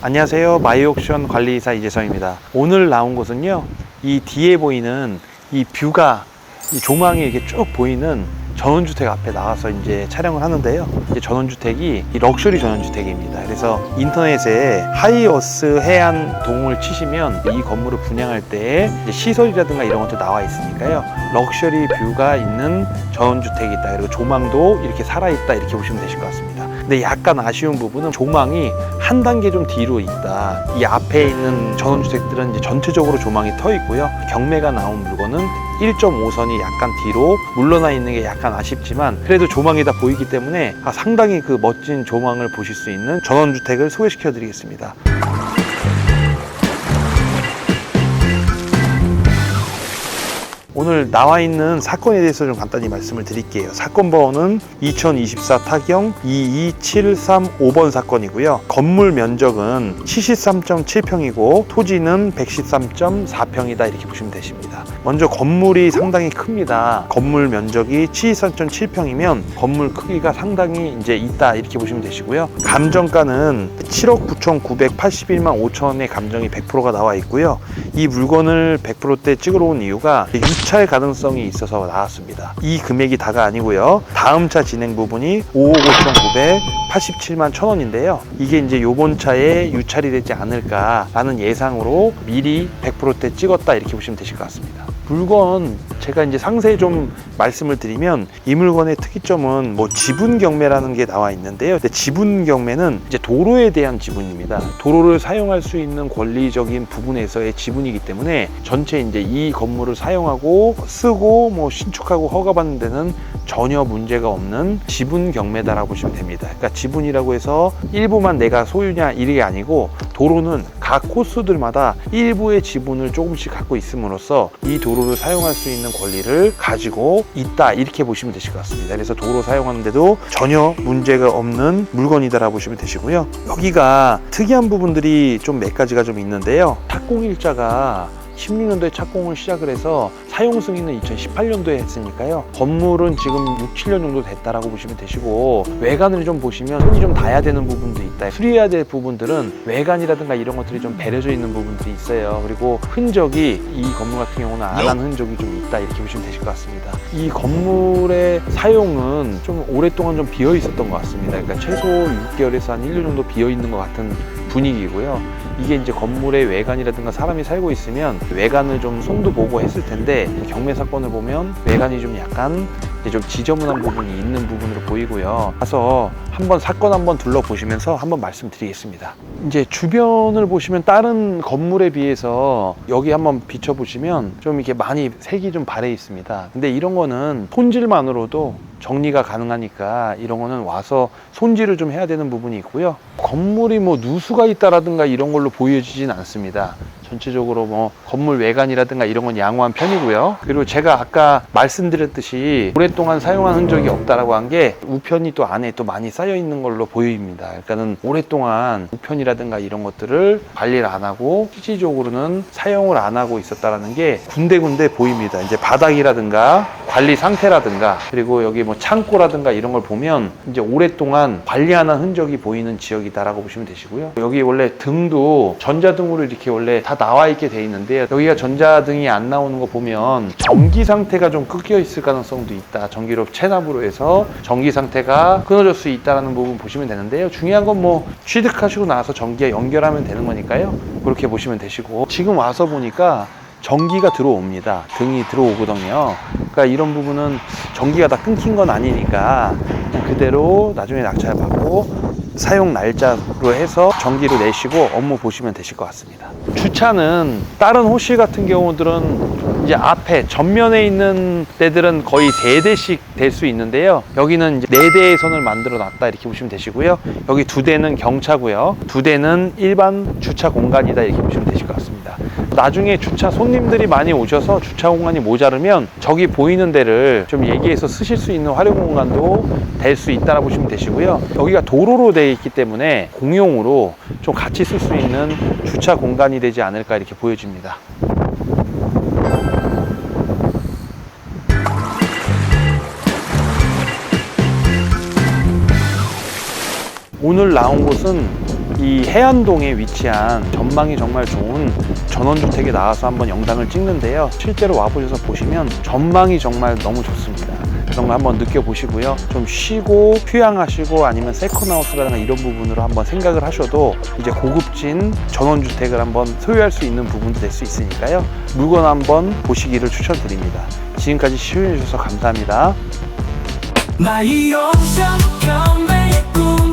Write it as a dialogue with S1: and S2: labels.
S1: 안녕하세요. 마이옥션 관리사 이재성입니다. 오늘 나온 곳은요. 이 뒤에 보이는 이 뷰가 이 조망이 이렇게 쭉 보이는 전원주택 앞에 나와서 이제 촬영을 하는데요. 이제 전원주택이 이 럭셔리 전원주택입니다. 그래서 인터넷에 하이어스 해안 동을 치시면 이 건물을 분양할 때 시설이라든가 이런 것도 나와 있으니까요. 럭셔리 뷰가 있는 전원주택이 있다. 그리고 조망도 이렇게 살아있다. 이렇게 보시면 되실 것 같습니다. 근데 약간 아쉬운 부분은 조망이 한 단계 좀 뒤로 있다. 이 앞에 있는 전원주택들은 이제 전체적으로 조망이 터 있고요. 경매가 나온 물건은 1.5선이 약간 뒤로 물러나 있는 게 약간 아쉽지만 그래도 조망이 다 보이기 때문에 아, 상당히 그 멋진 조망을 보실 수 있는 전원주택을 소개시켜 드리겠습니다. 오늘 나와 있는 사건에 대해서 좀 간단히 말씀을 드릴게요. 사건 번호는 2024 타경 22735번 사건이고요. 건물 면적은 73.7평이고 토지는 113.4평이다 이렇게 보시면 되십니다. 먼저 건물이 상당히 큽니다. 건물 면적이 73.7평이면 건물 크기가 상당히 이제 있다 이렇게 보시면 되시고요. 감정가는 7억 9,981만 5천의 감정이 100%가 나와 있고요. 이 물건을 100%대 찍으러 온 이유가 유찰 가능성이 있어서 나왔습니다. 이 금액이 다가 아니고요. 다음 차 진행 부분이 5억 5,987만 천 원인데요. 이게 이제 요번 차에 유찰이 되지 않을까라는 예상으로 미리 100%대 찍었다 이렇게 보시면 되실 것 같습니다. 물건 제가 이제 상세히 좀 말씀을 드리면 이 물건의 특이점은 뭐 지분 경매라는 게 나와 있는데요. 지분 경매는 이제 도로에 대한 지분입니다. 도로를 사용할 수 있는 권리적인 부분에서의 지분이기 때문에 전체 이제 이 건물을 사용하고 쓰고 뭐 신축하고 허가받는 데는 전혀 문제가 없는 지분 경매다라고 보시면 됩니다. 그러니까 지분이라고 해서 일부만 내가 소유냐 이게 아니고 도로는 각 코스들마다 일부의 지분을 조금씩 갖고 있음으로써 이 도로를 사용할 수 있는 권리를 가지고 있다 이렇게 보시면 되실 것 같습니다. 그래서 도로 사용하는데도 전혀 문제가 없는 물건이다라고 보시면 되시고요. 여기가 특이한 부분들이 좀 몇 가지가 좀 있는데요. 착공일자가 16년도에 착공을 시작을 해서 사용 승인은 2018년도에 했으니까요. 건물은 지금 6, 7년 정도 됐다라고 보시면 되시고 외관을 좀 보시면 손이 좀 닿아야 되는 부분도 있다. 수리해야 될 부분들은 외관이라든가 이런 것들이 좀 배려져 있는 부분들이 있어요. 그리고 흔적이 이 건물 같은 경우는 안 한 흔적이 좀 있다 이렇게 보시면 되실 것 같습니다. 이 건물의 사용은 좀 오랫동안 좀 비어 있었던 것 같습니다. 그러니까 최소 6개월에서 한 1년 정도 비어 있는 것 같은 분위기고요. 이게 이제 건물의 외관이라든가 사람이 살고 있으면 외관을 좀 손도 보고 했을 텐데 경매 사건을 보면 외관이 좀 약간 좀 지저분한 부분이 있는 부분으로 보이고요. 가서 한번 사건 한번 둘러보시면서 한번 말씀드리겠습니다. 이제 주변을 보시면 다른 건물에 비해서 여기 한번 비춰보시면 좀 이렇게 많이 색이 좀 발해 있습니다. 근데 이런 거는 손질만으로도 정리가 가능하니까 이런 거는 와서 손질을 좀 해야 되는 부분이 있고요. 건물이 뭐 누수가 있다라든가 이런 걸로 보여지진 않습니다. 전체적으로 뭐 건물 외관이라든가 이런 건 양호한 편이고요. 그리고 제가 아까 말씀드렸듯이 오랫동안 사용한 흔적이 없다라고 한 게 우편이 또 안에 또 많이 쌓여 있는 걸로 보입니다. 그러니까는 오랫동안 우편이라든가 이런 것들을 관리를 안 하고 실질적으로는 사용을 안 하고 있었다라는 게 군데군데 보입니다. 이제 바닥이라든가 관리 상태라든가 그리고 여기 뭐 창고라든가 이런 걸 보면 이제 오랫동안 관리 안한 흔적이 보이는 지역이다라고 보시면 되시고요. 여기 원래 등도 전자등으로 이렇게 원래 다 나와 있게 돼 있는데요. 여기가 전자등이 안 나오는 거 보면 전기 상태가 좀 끊겨 있을 가능성도 있다. 전기로 체납으로 해서 전기 상태가 끊어질 수 있다는 부분 보시면 되는데요. 중요한 건 뭐 취득하시고 나서 전기에 연결하면 되는 거니까요. 그렇게 보시면 되시고 지금 와서 보니까 전기가 들어옵니다. 등이 들어오거든요. 그러니까 이런 부분은 전기가 다 끊긴 건 아니니까 그대로 나중에 낙찰 받고 사용 날짜로 해서 전기를 내시고 업무 보시면 되실 것 같습니다. 주차는 다른 호실 같은 경우들은 이제 앞에 전면에 있는 데들은 거의 세 대씩 될 수 있는데요. 여기는 이제 네 대의 선을 만들어 놨다 이렇게 보시면 되시고요. 여기 두 대는 경차고요. 두 대는 일반 주차 공간이다 이렇게 보시면 되실 것 같습니다. 나중에 주차 손님들이 많이 오셔서 주차 공간이 모자르면 저기 보이는 데를 좀 얘기해서 쓰실 수 있는 활용 공간도 될 수 있다라 보시면 되시고요. 여기가 도로로 되어 있기 때문에 공용으로 좀 같이 쓸 수 있는 주차 공간이 되지 않을까 이렇게 보여집니다. 오늘 나온 곳은 이 해안동에 위치한 전망이 정말 좋은 전원주택에 나와서 한번 영상을 찍는데요. 실제로 와보셔서 보시면 전망이 정말 너무 좋습니다. 그런 거 한번 느껴보시고요. 좀 쉬고 휴양하시고 아니면 세컨하우스라든가 이런 부분으로 한번 생각을 하셔도 이제 고급진 전원주택을 한번 소유할 수 있는 부분도 될 수 있으니까요. 물건 한번 보시기를 추천드립니다. 지금까지 시청해주셔서 감사합니다.
S2: 마이 영상 경매의 꿈